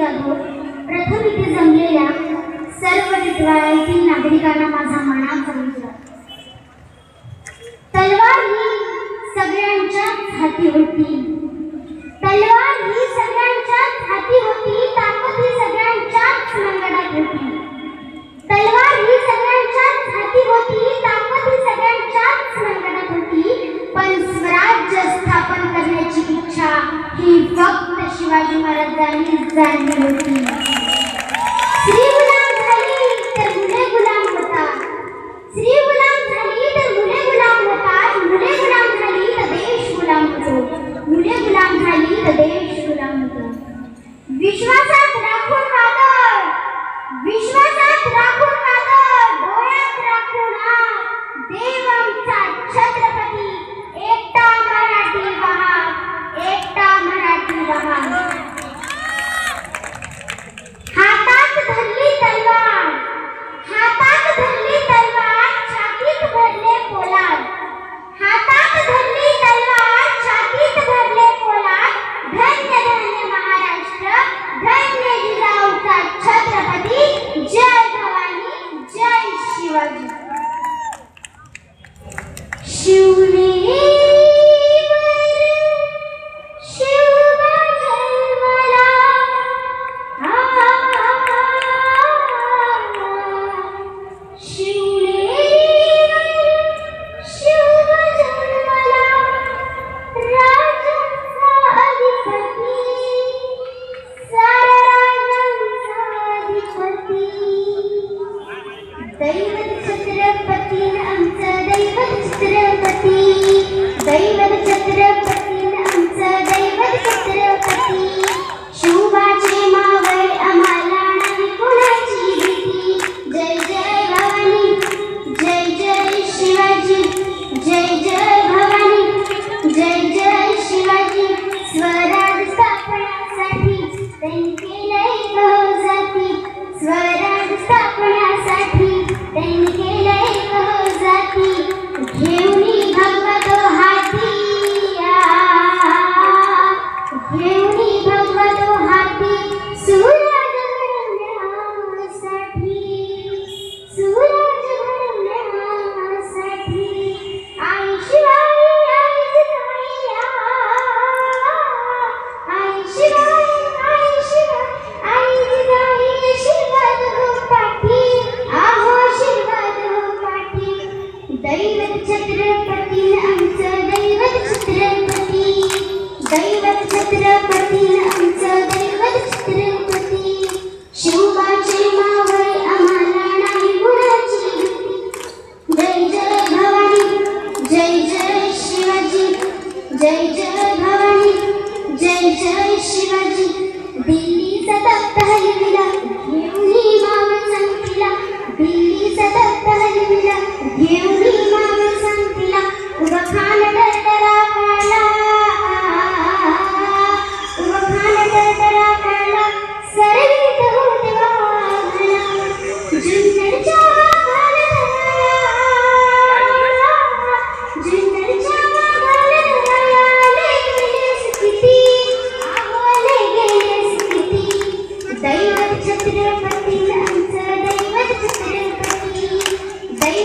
प्रथम इथे जमलेल्या सर्व टिटवाळ्यातील नागरिकांना माझा मनात सांगितला तलवार ही सगळ्यांच्याच हाती होती Şivacı Maradan'ı izlendirdim. जय जय शिवाजी जय जय भवानी जय जय शिवाजी. दिल्ली सतत पहिली